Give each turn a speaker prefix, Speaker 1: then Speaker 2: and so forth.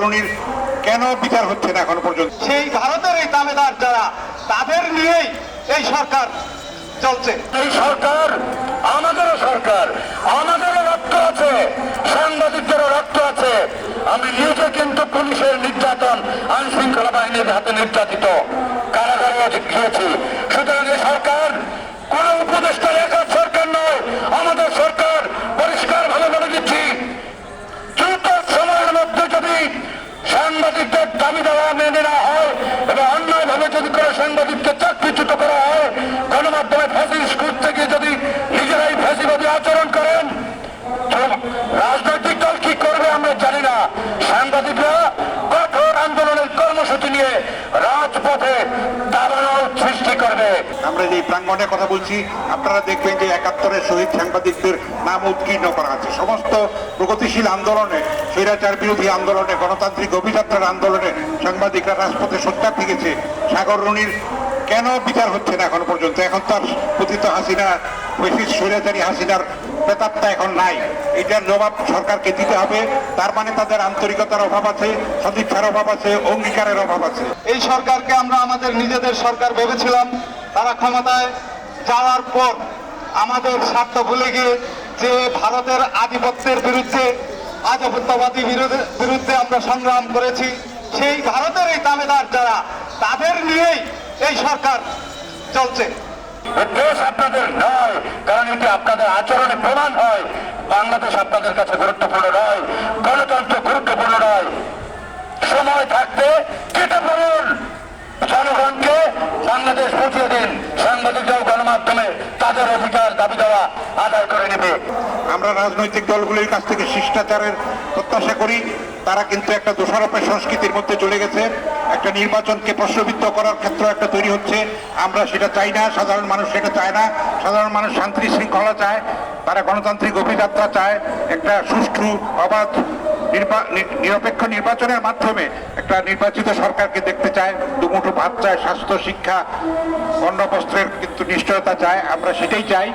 Speaker 1: রুনির কেন বিচার হচ্ছে না এখন পর্যন্ত?
Speaker 2: সেই ভারতের এই দামেদার যারা, তাদের নিয়েই এই সরকার চলছে।
Speaker 3: এই সরকার আমাদেরও সরকার, আমাদেরও রক্ত আছে, সাংবাদিকদেরও রক্ত আছে। আমি নিজে কিন্তু পুলিশের নির্যাতন আইন শৃঙ্খলা বাহিনীর হাতে নির্যাতিত কারাগারে গিয়েছি। সুতরাং এই সরকার কোন উপদেষ্টার একার সরকার নয় আমাদের সরকার পরিষ্কার ভাবে বলে দিচ্ছি দ্রুত সময়ের মধ্যে যদি সাংবাদিকদের দাবি দেওয়া মেনে না হয়। এবং অন্যায়ভাবে যদি কোনো সাংবাদিককে আমরা
Speaker 1: যে প্রাঙ্গণের কথা বলছি। আপনারা দেখবেন যে একাত্তরের শহীদ সাংবাদিকদের নাম উৎকীর্ণ করা আছে। সমস্ত প্রগতিশীল আন্দোলনে, স্বৈরাচার বিরোধী আন্দোলনে, গণতান্ত্রিক অভিযাত্রার আন্দোলনে সাংবাদিকরা রাজপথে সোচ্চার থেকেছে রুনির কেন বিচার হচ্ছে না এখন পর্যন্ত? এখন তার কথিত হাসিনা বেশি স্বৈরাচারী হাসিনার প্রেতাত্মা এখন নাই। এটার জবাব সরকারকে দিতে হবে। তার মানে তাদের আন্তরিকতার অভাব আছে, সদিচ্ছার অভাব আছে, অঙ্গীকারের অভাব আছে।
Speaker 2: এই সরকারকে আমরা আমাদের নিজেদের সরকার ভেবেছিলাম। তারা ক্ষমতায় যাওয়ার পর আমাদের স্বার্থ ভুলে গিয়ে যে ভারতের আধিপত্যের বিরুদ্ধে আধিপত্যবাদী বিরুদ্ধে আমরা সংগ্রাম করেছি, সেই ভারতের এই দামেদার যারা, তাদের নিয়েই এই সরকার চলছে।
Speaker 3: দেশ আপনাদের নয়, কারণ এটি আপনাদের আচরণে প্রমাণ হয়। বাংলাদেশ আপনাদের কাছে গণমাধ্যমে তাদের অধিকার, দাবি দেওয়া আদায় করে নেবে।
Speaker 1: আমরা রাজনৈতিক দলগুলির কাছ থেকে শিষ্টাচারের প্রত্যাশা করি। তারা কিন্তু একটা দোষারোপের সংস্কৃতির মধ্যে চলে গেছে। একটা নির্বাচনকে প্রশ্নবিদ্ধ করার ক্ষেত্র একটা তৈরি হচ্ছে। আমরা সেটা চাই না, সাধারণ মানুষ সেটা চায় না। সাধারণ মানুষ শান্তি শৃঙ্খলা চায়, তারা গণতান্ত্রিক অভিযাত্রা চায়। একটা সুষ্ঠু, অবাধ নিরপেক্ষ নির্বাচনের মাধ্যমে একটা নির্বাচিত সরকারকে দেখতে চায়, দুমুঠো ভাত চায়, স্বাস্থ্য, শিক্ষা অন্ন বস্ত্রের কিন্তু নিশ্চয়তা চায়, আমরা সেটাই চাই।